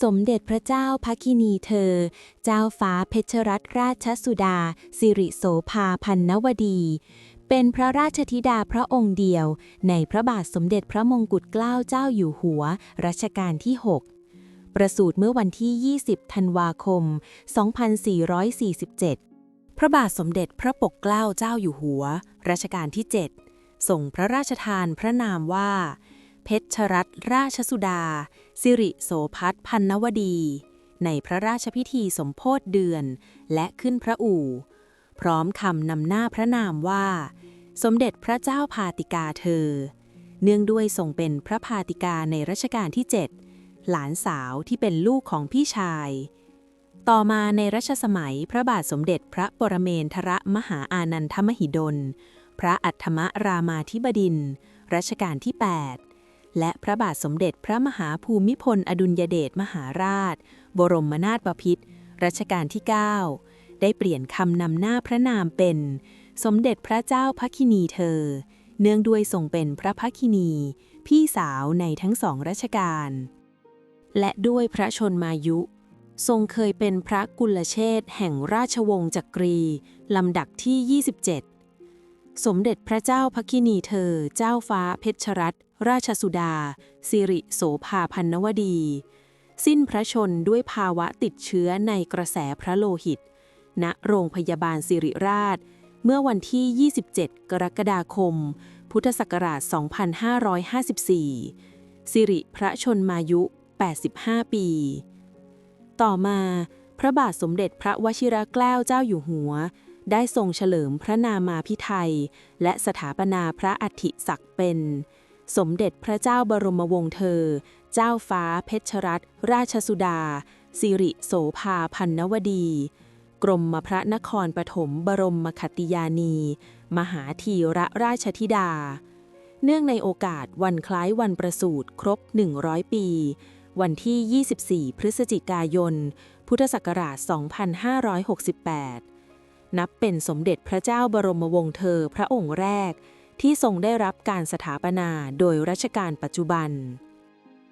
สมเด็จพระเจ้าพระคินีเธอ เจ้าฟ้าเพชรรัตนราชสุดา สิริโสภาพันนวดี เป็นพระราชธิดาพระองค์เดียว ในพระบาทสมเด็จพระมงกุฎเกล้าเจ้าอยู่หัว รัชกาลที่ 6 ประสูติเมื่อวันที่ 20 ธันวาคม 2447 พระบาทสมเด็จพระปกเกล้าเจ้าอยู่หัว รัชกาลที่ 7 ส่งพระราชทานพระนามว่า เพชรรัตนราชสุดา สิริโสพัฒพันนวดี ในพระราชพิธีสมโพธิเดือน และขึ้นพระอู่ พร้อมคำนำหน้าพระนามว่า สมเด็จพระเจ้าพาติกาเธอ เนื่องด้วยทรงเป็นพระพาติกาในรัชกาลที่ 7 หลานสาวที่เป็นลูกของพี่ชาย ต่อมาในรัชสมัยพระบาทสมเด็จพระปรเมนทรมหาอานันทมหิดล พระอัฏฐมรามาธิบดินร์รัชกาลที่ 8 และพระบาทสมเด็จพระมหาภูมิพล อดุลยเดชมหาราช บรมนาถบพิตรรัชกาลที่ 9 ได้เปลี่ยนคำนำหน้าพระนามเป็น สมเด็จพระเจ้าพระคินีเธอ เนื่องด้วยทรงเป็นพระพระคินี พี่สาวในทั้งสองรัชกาล และด้วยพระชนมายุ ทรงเคยเป็นพระกุลเชษแห่งราชวงศ์จักรีลำดับที่ 27 สมเด็จพระเจ้าพระคินีเธอ เจ้าฟ้าเพชรรัตนราชสุดา สิริโสภาพันนวดี สิ้นพระชนด้วยภาวะติดเชื้อในกระแสพระโลหิต ณโรงพยาบาลสิริราช เมื่อวันที่ 27 กรกฎาคม พุทธศักราช 2554 สิริพระชนมายุ 85 ปี ต่อมา พระบาทสมเด็จพระวชิรเกล้าเจ้าอยู่หัว ได้ทรงเฉลิมพระนามาพิไทย และสถาปนาพระอัฐิศักเป็น สมเด็จพระเจ้าบรมวงศ์เธอ เจ้าฟ้าเพชรรัตนราชสุดา สิริโสภาพันนวดี กรมพระนครปฐมบรมคติยานี มหาธีระราชธิดา เนื่องในโอกาสวันคล้ายวันประสูติครบ 100 ปี วันที่ 24 พฤศจิกายน พุทธศักราช 2568 นับเป็นสมเด็จพระเจ้าบรมวงศ์เธอพระองค์แรก ที่ทรงได้รับการสถาปนาโดยรัชกาลปัจจุบัน